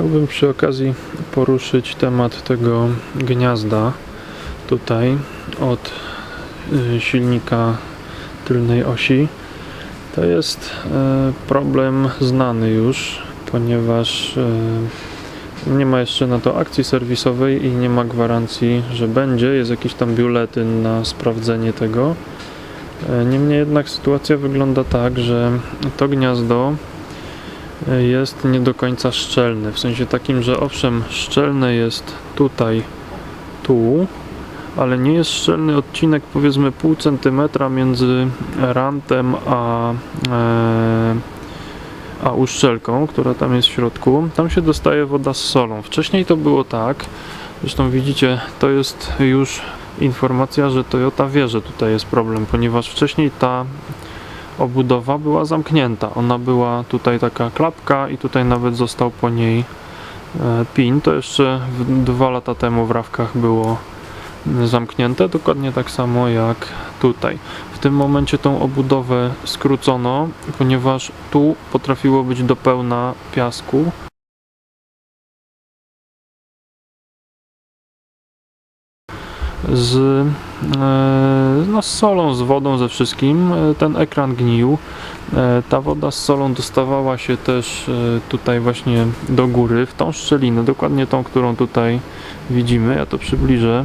Chciałbym przy okazji poruszyć temat tego gniazda tutaj od y, silnika tylnej osi. To jest e, problem znany już, ponieważ e, nie ma jeszcze na to akcji serwisowej i nie ma gwarancji, że będzie. Jest jakiś tam biuletyn na sprawdzenie tego. Niemniej jednak sytuacja wygląda tak, że to gniazdo jest nie do końca szczelne. W sensie takim, że owszem, szczelne jest tutaj, tu, ale nie jest szczelny odcinek powiedzmy pół centymetra między rantem a, e, a uszczelką, która tam jest w środku. Tam się dostaje woda z solą. Wcześniej to było tak, zresztą widzicie, to jest już informacja, że Toyota wie, że tutaj jest problem, ponieważ wcześniej ta obudowa była zamknięta. Ona była tutaj taka klapka i tutaj nawet został po niej e, pin. To jeszcze dwa lata temu w rawkach było zamknięte, dokładnie tak samo jak tutaj. W tym momencie tą obudowę skrócono, ponieważ tu potrafiło być do pełna piasku. Z, no, z solą, z wodą, ze wszystkim. E, Ten ekran gnił. E, Ta woda z solą dostawała się też e, tutaj właśnie do góry, w tą szczelinę, dokładnie tą, którą tutaj widzimy. Ja to przybliżę.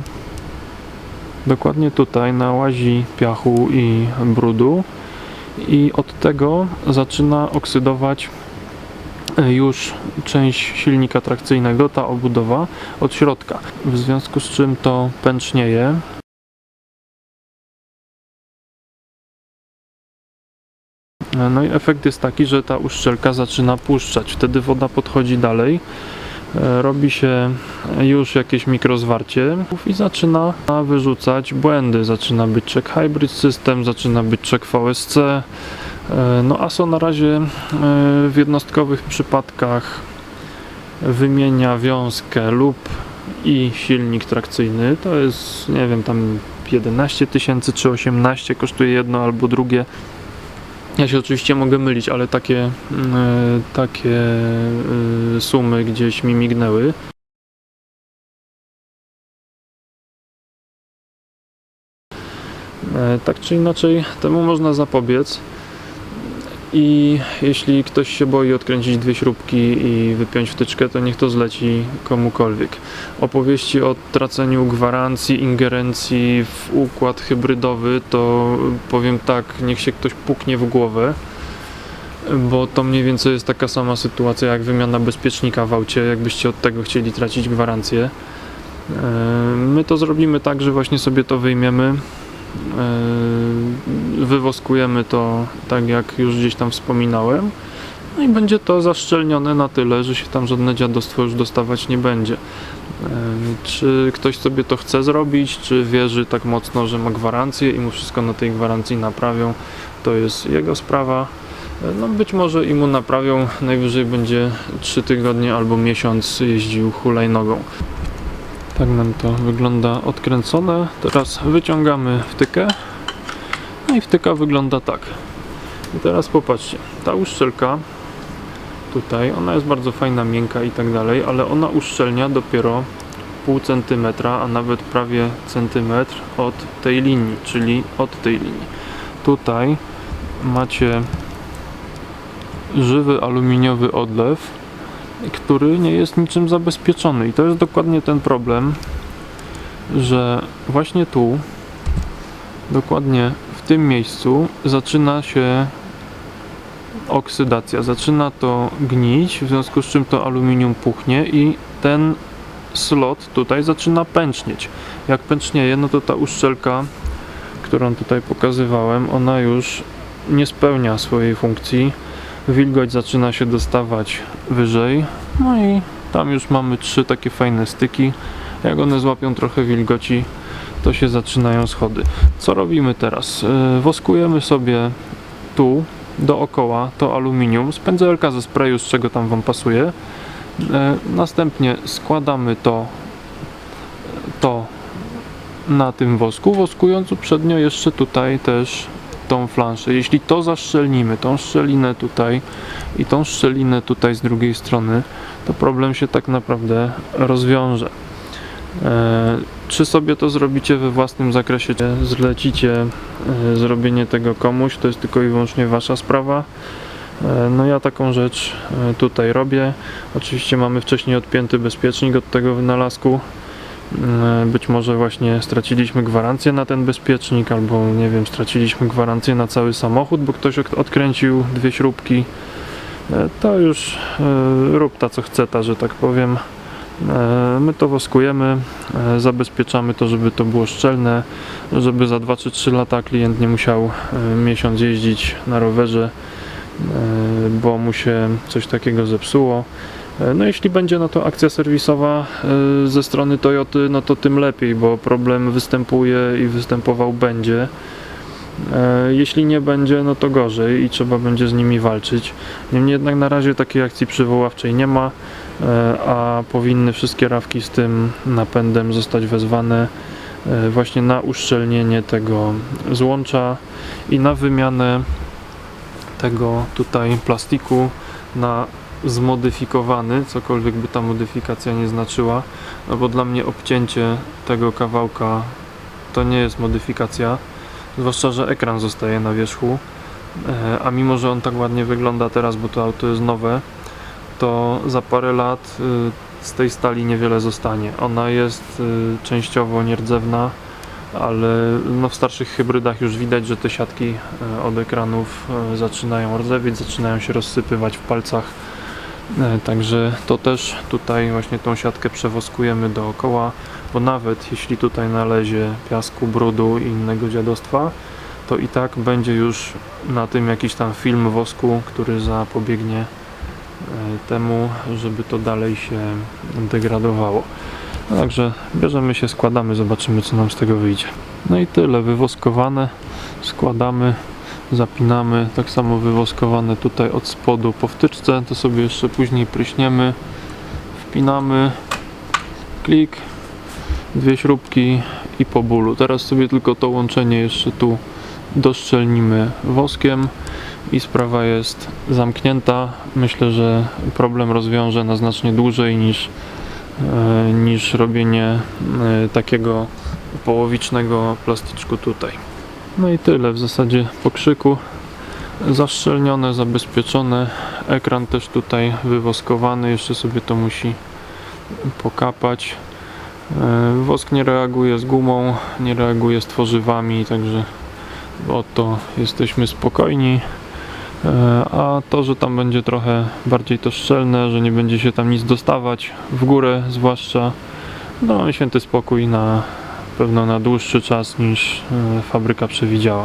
Dokładnie tutaj na łazi piachu i brudu i od tego zaczyna oksydować e, już część silnika trakcyjnego, ta obudowa od środka. W związku z czym to pęcznieje. No i efekt jest taki, że ta uszczelka zaczyna puszczać. Wtedy woda podchodzi dalej e, robi się już jakieś mikrozwarcie i zaczyna wyrzucać błędy. Zaczyna być check hybrid system, zaczyna być check VSC. E, No ASO na razie e, w jednostkowych przypadkach wymienia wiązkę lub i silnik trakcyjny. To jest, nie wiem, tam 11 tysięcy czy 18 kosztuje jedno albo drugie. Ja się oczywiście mogę mylić, ale takie, e, takie e, sumy gdzieś mi mignęły. E, Tak czy inaczej, temu można zapobiec. I jeśli ktoś się boi odkręcić dwie śrubki i wypiąć wtyczkę, to niech to zleci komukolwiek. Opowieści o traceniu gwarancji, ingerencji w układ hybrydowy, to powiem tak, niech się ktoś puknie w głowę, bo to mniej więcej jest taka sama sytuacja jak wymiana bezpiecznika w aucie, jakbyście od tego chcieli tracić gwarancję. E, My to zrobimy tak, że właśnie sobie to wyjmiemy, e, wywoskujemy to tak jak już gdzieś tam wspominałem. No i będzie to zaszczelnione na tyle, że się tam żadne dziadostwo już dostawać nie będzie. Czy ktoś sobie to chce zrobić, czy wierzy tak mocno, że ma gwarancję i mu wszystko na tej gwarancji naprawią, to jest jego sprawa. E, No być może i mu naprawią, najwyżej będzie 3 tygodnie albo miesiąc jeździł hulajnogą. Tak nam to wygląda odkręcone. Teraz wyciągamy wtykę. I wtyka wygląda tak. I teraz popatrzcie, ta uszczelka tutaj, ona jest bardzo fajna, miękka i tak dalej, ale ona uszczelnia dopiero pół centymetra, a nawet prawie centymetr od tej linii, czyli od tej linii. Tutaj macie żywy aluminiowy odlew, który nie jest niczym zabezpieczony. I to jest dokładnie ten problem, że właśnie tu, dokładnie w tym miejscu, zaczyna się oksydacja. Zaczyna to gnić, w związku z czym to aluminium puchnie i ten slot tutaj zaczyna pęcznieć. Jak pęcznieje, no to ta uszczelka, którą tutaj pokazywałem, ona już nie spełnia swojej funkcji. Wilgoć zaczyna się dostawać wyżej, no i tam już mamy trzy takie fajne styki. Jak one złapią trochę wilgoci, to się zaczynają schody. Co robimy teraz? Yy, Woskujemy sobie tu dookoła to aluminium z pędzelka ze sprayu, z czego tam Wam pasuje. E, Następnie składamy to, to na tym wosku, woskując uprzednio jeszcze tutaj też tą flanszę. Jeśli to zaszczelnimy, tą szczelinę tutaj i tą szczelinę tutaj z drugiej strony, to problem się tak naprawdę rozwiąże. E, Czy sobie to zrobicie we własnym zakresie, zlecicie e, zrobienie tego komuś, to jest tylko i wyłącznie wasza sprawa. E, No ja taką rzecz tutaj robię. Oczywiście mamy wcześniej odpięty bezpiecznik od tego wynalazku. Być może właśnie straciliśmy gwarancję na ten bezpiecznik, albo nie wiem, straciliśmy gwarancję na cały samochód, bo ktoś od- odkręcił dwie śrubki. To już rób ta co chce ta, że tak powiem. E, My to woskujemy, e, zabezpieczamy to, żeby to było szczelne, żeby za 2 czy 3 lata klient nie musiał e, miesiąc jeździć na rowerze, bo mu się coś takiego zepsuło. No jeśli będzie na to akcja serwisowa ze strony Toyoty, no to tym lepiej, bo problem występuje i występował będzie. Jeśli nie będzie, no to gorzej i trzeba będzie z nimi walczyć. Niemniej jednak na razie takiej akcji przywoławczej nie ma, a powinny wszystkie rawki z tym napędem zostać wezwane e, właśnie na uszczelnienie tego złącza i na wymianę tego tutaj plastiku na zmodyfikowany, cokolwiek by ta modyfikacja nie znaczyła, no bo dla mnie obcięcie tego kawałka to nie jest modyfikacja, zwłaszcza, że ekran zostaje na wierzchu, e, a mimo, że on tak ładnie wygląda teraz, bo to auto jest nowe, to za parę lat y, z tej stali niewiele zostanie. Ona jest y, częściowo nierdzewna, ale no w starszych hybrydach już widać, że te siatki e, od ekranów zaczynają rdzewieć, zaczynają się rozsypywać w palcach. Także to też tutaj właśnie tą siatkę przewoskujemy dookoła, bo nawet jeśli tutaj nalezie piasku, brudu i innego dziadostwa, to i tak będzie już na tym jakiś tam film wosku, który zapobiegnie temu, żeby to dalej się degradowało. No Także bierzemy się, składamy, zobaczymy co nam z tego wyjdzie. No i tyle, wywoskowane, składamy, zapinamy, tak samo wywoskowane tutaj od spodu po wtyczce, to sobie jeszcze później pryśniemy, wpinamy, klik, dwie śrubki i po bólu. Teraz sobie tylko to łączenie jeszcze tu doszczelnimy woskiem i sprawa jest zamknięta. Myślę, że problem rozwiąże na znacznie dłużej niż e, niż robienie e, takiego połowicznego plastyczku tutaj. No i tyle w zasadzie po krzyku. Zaszczelnione, zabezpieczone. Ekran też tutaj wywoskowany. Jeszcze sobie to musi pokapać. E, Wosk nie reaguje z gumą, nie reaguje z tworzywami, także o to jesteśmy spokojni. E, A to, że tam będzie trochę bardziej to szczelne, że nie będzie się tam nic dostawać w górę, zwłaszcza, no święty spokój na pewno na dłuższy czas niż e, fabryka przewidziała.